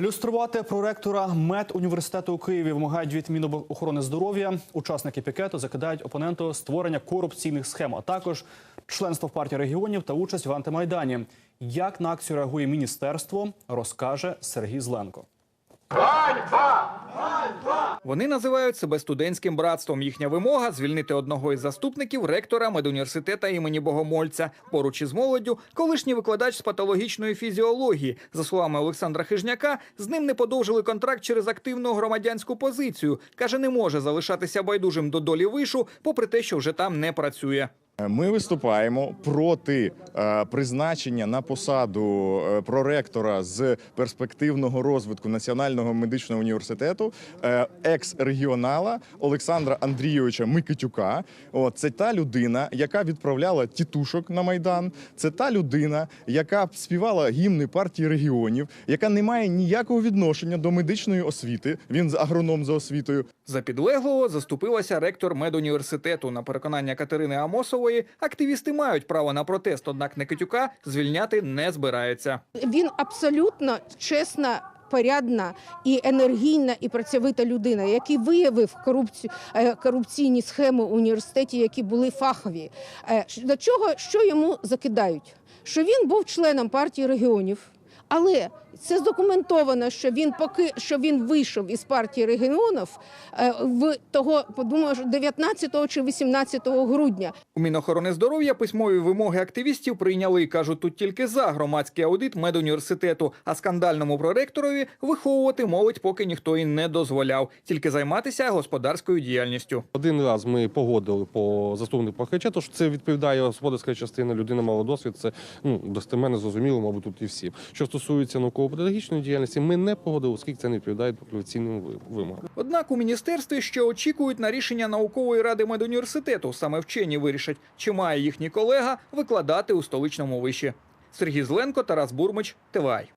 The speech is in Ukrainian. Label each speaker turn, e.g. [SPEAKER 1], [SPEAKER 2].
[SPEAKER 1] Люструвати проректора медуніверситету у Києві вимагають від Мінохорони здоров'я. Учасники пікету закидають опоненту створення корупційних схем, а також членство в партії регіонів та участь в антимайдані. Як на акцію реагує міністерство, розкаже Сергій Зленко.
[SPEAKER 2] Вони називають себе студентським братством. Їхня вимога звільнити одного із заступників ректора медуніверситета імені Богомольця. Поруч із молоддю, колишній викладач з патологічної фізіології. За словами Олександра Хижняка, з ним не подовжили контракт через активну громадянську позицію. каже, не може залишатися байдужим до долі вишу, попри те, що вже там не працює.
[SPEAKER 3] Ми виступаємо проти е, призначення на посаду е, проректора з перспективного розвитку Національного медичного університету е, екс-регіонала Олександра Андрійовича Микитюка. Це та людина, яка відправляла тітушок на майдан. Це та людина, яка співала гімни партії регіонів, яка не має ніякого відношення до медичної освіти. Він з агроном за освітою.
[SPEAKER 2] За підлеглого заступилася ректор медуніверситету. На переконання Катерини Амосової, активісти мають право на протест, однак Никитюка звільняти не збирається.
[SPEAKER 4] Він абсолютно чесна. Порядна і енергійна і працьовита людина, який виявив корупцію е, корупційні схеми у університеті, які були фахові. Е, До чого що йому закидають? Що він був членом партії регіонів, але це задокументовано, що він поки що він вийшов із партії регіонів е, в того, подумаю, 19 чи 18 грудня.
[SPEAKER 2] У Мінохорони здоров'я письмові вимоги активістів прийняли. кажуть, тут тільки за громадський аудит медуніверситету, а скандальному проректорові виховувати молодь поки ніхто і не дозволяв, тільки займатися господарською діяльністю.
[SPEAKER 5] Один раз ми погодили по заступнику Пахача, то що це відповідає господарська частина, людина мала досвід. Це ну достеменно зрозуміло, мабуть, тут і всім. Що стосується науково-педагогічної діяльності, ми не погодили, оскільки це не відповідає популяційним ви- вимогам.
[SPEAKER 2] Однак у міністерстві ще очікують на рішення наукової ради медуніверситету. Саме вчені вирішать, чи має їхній колега викладати у столичному виші. Сергій Зленко, Тарас Бурмич, ТВАЙ.